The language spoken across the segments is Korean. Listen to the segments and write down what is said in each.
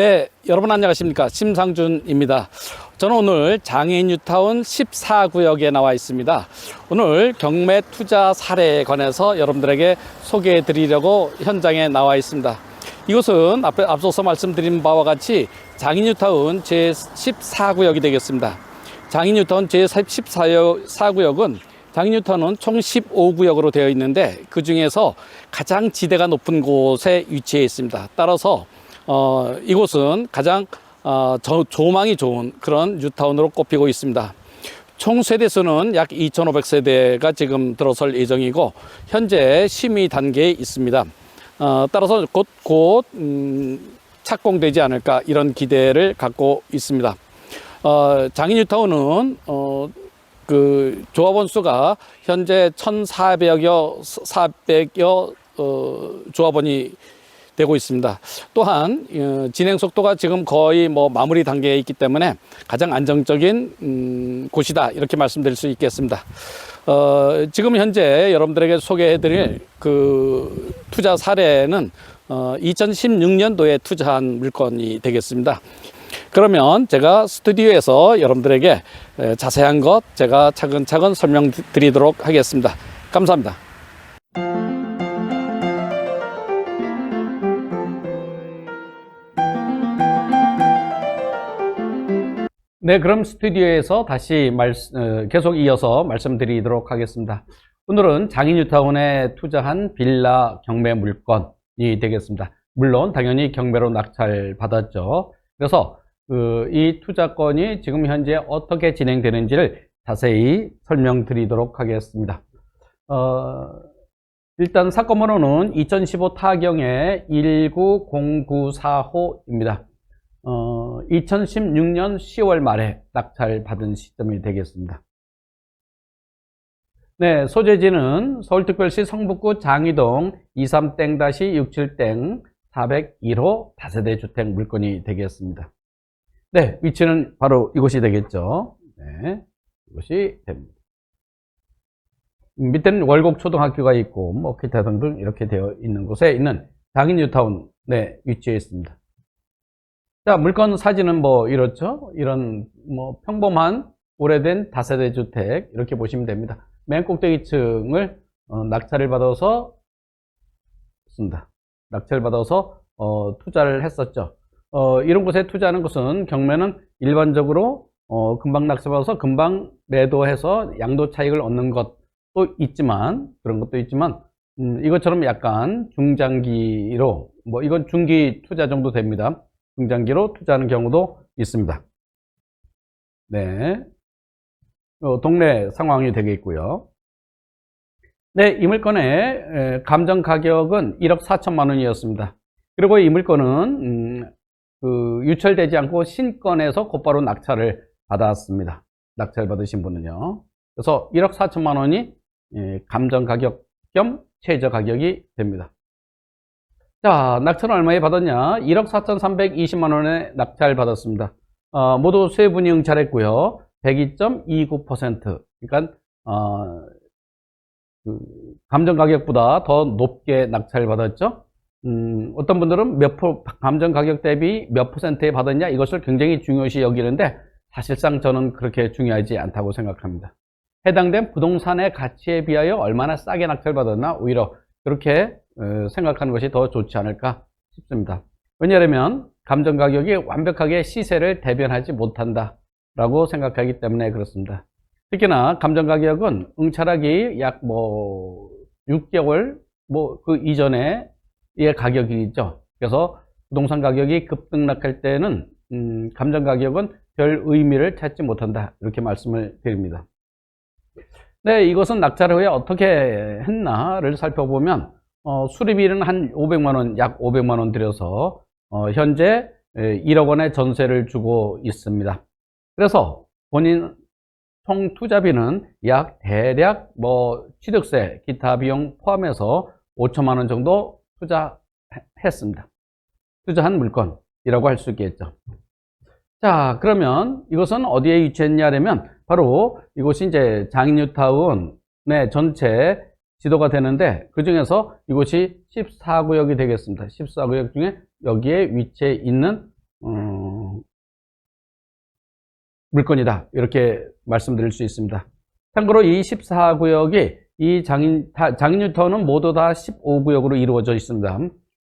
네, 여러분 안녕하십니까. 심상준입니다. 저는 오늘 장애인 뉴타운 14구역에 나와 있습니다. 오늘 경매 투자 사례에 관해서 여러분들에게 소개해 드리려고 현장에 나와 있습니다. 이곳은 앞에 앞서서 말씀드린 바와 같이 장애인 뉴타운 제14구역이 되겠습니다. 장애인 뉴타운 제14구역은 장애인 뉴타운은 총 15구역으로 되어 있는데 그 중에서 가장 지대가 높은 곳에 위치해 있습니다. 따라서 어, 이곳은 가장 어, 저, 조망이 좋은 그런 뉴타운으로 꼽히고 있습니다. 총 세대수는 약 2,500세대가 지금 들어설 예정이고 현재 심의 단계에 있습니다. 어, 따라서 곧, 곧 음, 착공되지 않을까 이런 기대를 갖고 있습니다. 어, 장인 뉴타운은 어, 그 조합원 수가 현재 1,400여 400여 어, 조합원이 되고 있습니다. 또한 어, 진행 속도가 지금 거의 뭐 마무리 단계에 있기 때문에 가장 안정적인 음, 곳이다 이렇게 말씀드릴 수 있겠습니다. 어, 지금 현재 여러분들에게 소개해드릴 그 투자 사례는 어, 2016년도에 투자한 물건이 되겠습니다. 그러면 제가 스튜디오에서 여러분들에게 에, 자세한 것 제가 차근차근 설명드리도록 하겠습니다. 감사합니다. 네, 그럼 스튜디오에서 다시 말, 어, 계속 이어서 말씀드리도록 하겠습니다. 오늘은 장인 뉴타운에 투자한 빌라 경매 물건이 되겠습니다. 물론 당연히 경매로 낙찰 받았죠. 그래서 그, 이 투자건이 지금 현재 어떻게 진행되는지를 자세히 설명드리도록 하겠습니다. 어, 일단 사건 번호는 2015 타경의 19094호입니다. 어, 2016년 10월 말에 낙찰 받은 시점이 되겠습니다. 네, 소재지는 서울특별시 성북구 장이동 23땡-67땡 401호 다세대 주택 물건이 되겠습니다. 네, 위치는 바로 이곳이 되겠죠. 네, 이곳이 됩니다. 밑에는 월곡 초등학교가 있고, 뭐, 기타 등등 이렇게 되어 있는 곳에 있는 장인 뉴타운에 위치해 있습니다. 자, 물건 사진은 뭐 이렇죠? 이런 뭐 평범한 오래된 다세대 주택 이렇게 보시면 됩니다. 맨 꼭대기층을 어, 낙찰을 받아서 습니다 낙찰을 받아서 어, 투자를 했었죠. 어, 이런 곳에 투자하는 것은 경매는 일반적으로 어, 금방 낙찰받아서 금방 매도해서 양도 차익을 얻는 것도 있지만 그런 것도 있지만 음, 이것처럼 약간 중장기로 뭐 이건 중기 투자 정도 됩니다. 중장기로 투자하는 경우도 있습니다. 네. 어, 동네 상황이 되겠고요. 네, 이 물건의 감정 가격은 1억 4천만 원이었습니다. 그리고 이 물건은 음, 그 유철되지 않고 신건에서 곧바로 낙찰을 받았습니다. 낙찰 받으신 분은요. 그래서 1억 4천만 원이 예, 감정 가격 겸 최저 가격이 됩니다. 자, 낙찰은 얼마에 받았냐? 1억 4,320만 원에 낙찰 받았습니다. 어, 모두 세 분이 응찰했고요. 102.29%. 그러니까 어, 그 감정 가격보다 더 높게 낙찰 받았죠. 음, 어떤 분들은 몇 프로, 감정 가격 대비 몇 퍼센트에 받았냐 이것을 굉장히 중요시 여기는데 사실상 저는 그렇게 중요하지 않다고 생각합니다. 해당된 부동산의 가치에 비하여 얼마나 싸게 낙찰 받았나 오히려 그렇게 어, 생각하는 것이 더 좋지 않을까 싶습니다. 왜냐하면 감정 가격이 완벽하게 시세를 대변하지 못한다 라고 생각하기 때문에 그렇습니다. 특히나 감정 가격은 응찰하기 약 뭐 6개월 뭐 그 이전에 의 가격이죠. 그래서 부동산 가격이 급등락할 때는 음, 감정 가격은 별 의미를 찾지 못한다 이렇게 말씀을 드립니다. 네, 이것은 낙찰 후에 어떻게 했나를 살펴보면 어, 수리비는 한 500만 원, 약 500만 원 들여서 어, 현재 1억 원의 전세를 주고 있습니다. 그래서 본인 총 투자비는 약 대략 뭐 취득세, 기타 비용 포함해서 5천만 원 정도 투자했습니다. 투자한 물건이라고 할 수 있겠죠. 자, 그러면 이것은 어디에 위치했냐면 바로 이곳이 이제 장인뉴타운의 전체 지도가 되는데 그 중에서 이곳이 14구역이 되겠습니다. 14구역 중에 여기에 위치해 있는 어, 물건이다. 이렇게 말씀드릴 수 있습니다. 참고로 이 14구역이 이 장인, 다- 장인 뉴타운은 모두 다 15구역으로 이루어져 있습니다.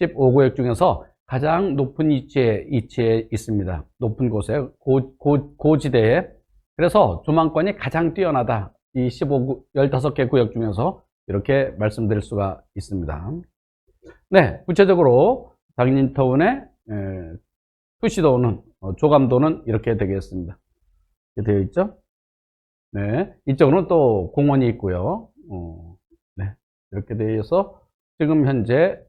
15구역 중에서 가장 높은 위치에, 위치에 있습니다. 높은 곳에, 고, 고, 고지대에. 그래서 조망권이 가장 뛰어나다. 이 15구, 15개 구역 중에서 이렇게 말씀드릴 수가 있습니다. 네, 구체적으로 장인타운의 에, 투시도는, 어, 조감도는 이렇게 되겠습니다. 이렇게 되어 있죠? 네, 이쪽으로는 또 공원이 있고요. 어, 네, 이렇게 되어 있어서 지금 현재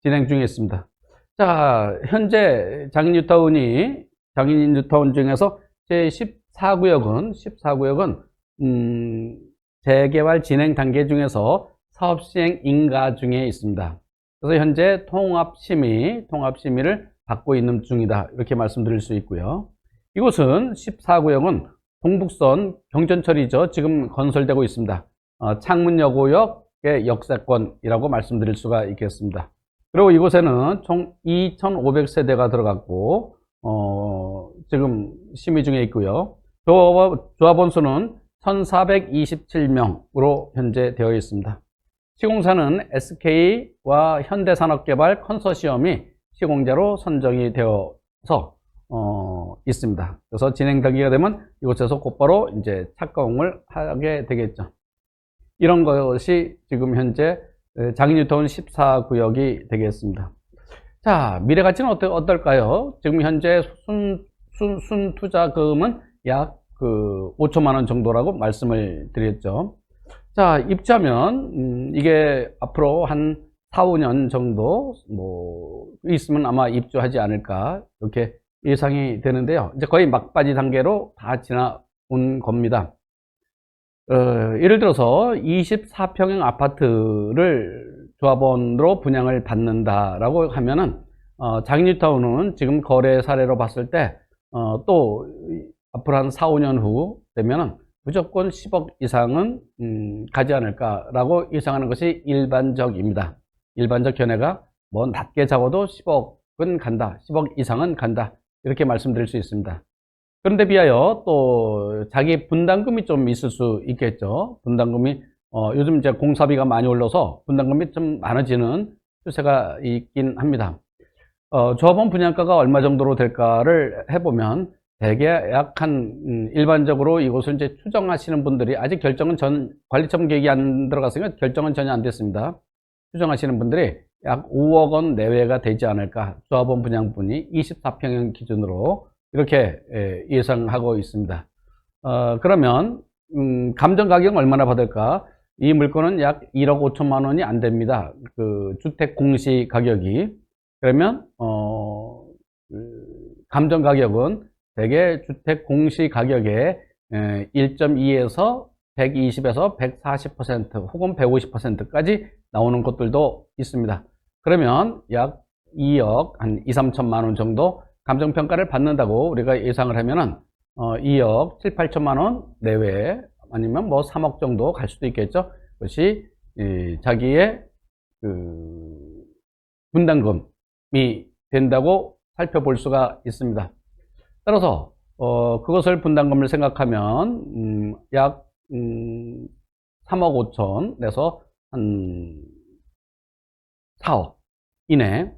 진행 중에 있습니다. 자, 현재 장인 뉴타운이 장인 뉴타운 중에서 제 14구역은 14구역은 음, 재개발 진행 단계 중에서 사업 시행 인가 중에 있습니다. 그래서 현재 통합 심의, 통합 심의를 받고 있는 중이다. 이렇게 말씀드릴 수 있고요. 이곳은 14구역은 동북선 경전철이죠. 지금 건설되고 있습니다. 어, 창문여고역의 역세권이라고 말씀드릴 수가 있겠습니다. 그리고 이곳에는 총 2,500세대가 들어갔고, 어, 지금 심의 중에 있고요. 조합, 조합원 수는 1,427명으로 현재 되어 있습니다. 시공사는 SK와 현대산업개발 컨소시엄이 시공자로 선정이 되어서 어, 있습니다. 그래서 진행 단계가 되면 이곳에서 곧바로 이제 착공을 하게 되겠죠. 이런 것이 지금 현재 장인뉴타운 14구역이 되겠습니다. 자, 미래 가치는 어떠, 어떨까요? 지금 현재 순, 순, 순 투자금은 약 그 5천만 원 정도라고 말씀을 드렸죠. 자, 입주하면, 음, 이게 앞으로 한 4, 5년 정도, 뭐, 있으면 아마 입주하지 않을까, 이렇게 예상이 되는데요. 이제 거의 막바지 단계로 다 지나온 겁니다. 어, 예를 들어서 24평형 아파트를 조합원으로 분양을 받는다라고 하면은, 어, 장인뉴타운은 지금 거래 사례로 봤을 때, 어, 또, 앞으로 한 4, 5년 후 되면은 무조건 10억 이상은 음, 가지 않을까라고 예상하는 것이 일반적입니다. 일반적 견해가 뭐 낮게 잡아도 10억은 간다, 10억 이상은 간다 이렇게 말씀드릴 수 있습니다. 그런데 비하여 또 자기 분담금이 좀 있을 수 있겠죠. 분담금이 어, 요즘 이제 공사비가 많이 올라서 분담금이 좀 많아지는 추세가 있긴 합니다. 어, 조합원 분양가가 얼마 정도로 될까를 해보면 대개 약한 음, 일반적으로 이곳을 이제 추정하시는 분들이 아직 결정은 전 관리처분 계획이 안 들어갔으니까 결정은 전혀 안 됐습니다. 추정하시는 분들이 약 5억 원 내외가 되지 않을까 조합원 분양분이 24평형 기준으로 이렇게 예, 예상하고 있습니다. 어, 그러면 음, 감정 가격은 얼마나 받을까? 이 물건은 약 1억 5천만 원이 안 됩니다. 그 주택 공시 가격이 그러면 어, 그 감정 가격은 대개 주택 공시 가격의 1.2에서 120에서 140% 혹은 150%까지 나오는 곳들도 있습니다. 그러면 약 2억 한 2, 3천만 원 정도 감정평가를 받는다고 우리가 예상을 하면은 어, 2억 7, 8천만 원 내외 아니면 뭐 3억 정도 갈 수도 있겠죠. 그것이 이, 자기의 그 분담금이 된다고 살펴볼 수가 있습니다. 따라서 어, 그것을 분담금을 생각하면 음, 약 음, 3억 5천 내서 한 4억 이내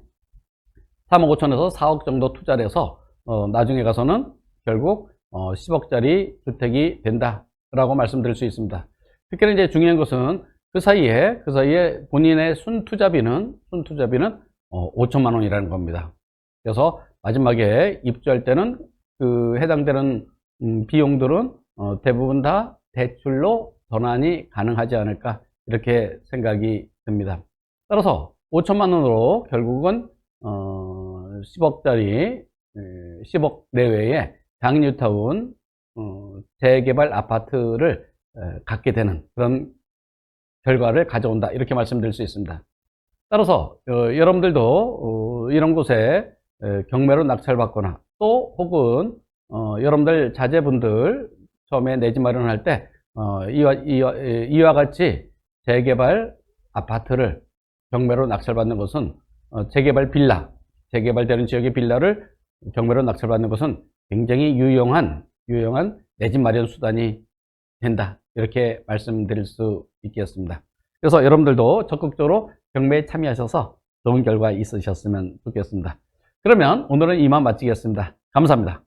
3억 5천에서 4억 정도 투자를 해서 어, 나중에 가서는 결국 어, 10억짜리 주택이 된다라고 말씀드릴 수 있습니다. 특히 이제 중요한 것은 그 사이에 그 사이에 본인의 순 투자비는 순 투자비는 어, 5천만 원이라는 겁니다. 그래서 마지막에 입주할 때는 그 해당되는 음, 비용들은 어, 대부분 다 대출로 전환이 가능하지 않을까 이렇게 생각이 듭니다. 따라서 5천만 원으로 결국은 어, 10억짜리 10억 내외의 장뉴타운 어, 재개발 아파트를 에, 갖게 되는 그런 결과를 가져온다 이렇게 말씀드릴 수 있습니다. 따라서 어, 여러분들도 어, 이런 곳에 에, 경매로 낙찰받거나 또 혹은 어, 여러분들 자제분들 처음에 내집 마련할 때 어, 이와, 이와, 이와 같이 재개발 아파트를 경매로 낙찰받는 것은 어, 재개발 빌라, 재개발되는 지역의 빌라를 경매로 낙찰받는 것은 굉장히 유용한, 유용한 내 집 마련 수단이 된다. 이렇게 말씀드릴 수 있겠습니다. 그래서 여러분들도 적극적으로 경매에 참여하셔서 좋은 결과 있으셨으면 좋겠습니다. 그러면 오늘은 이만 마치겠습니다. 감사합니다.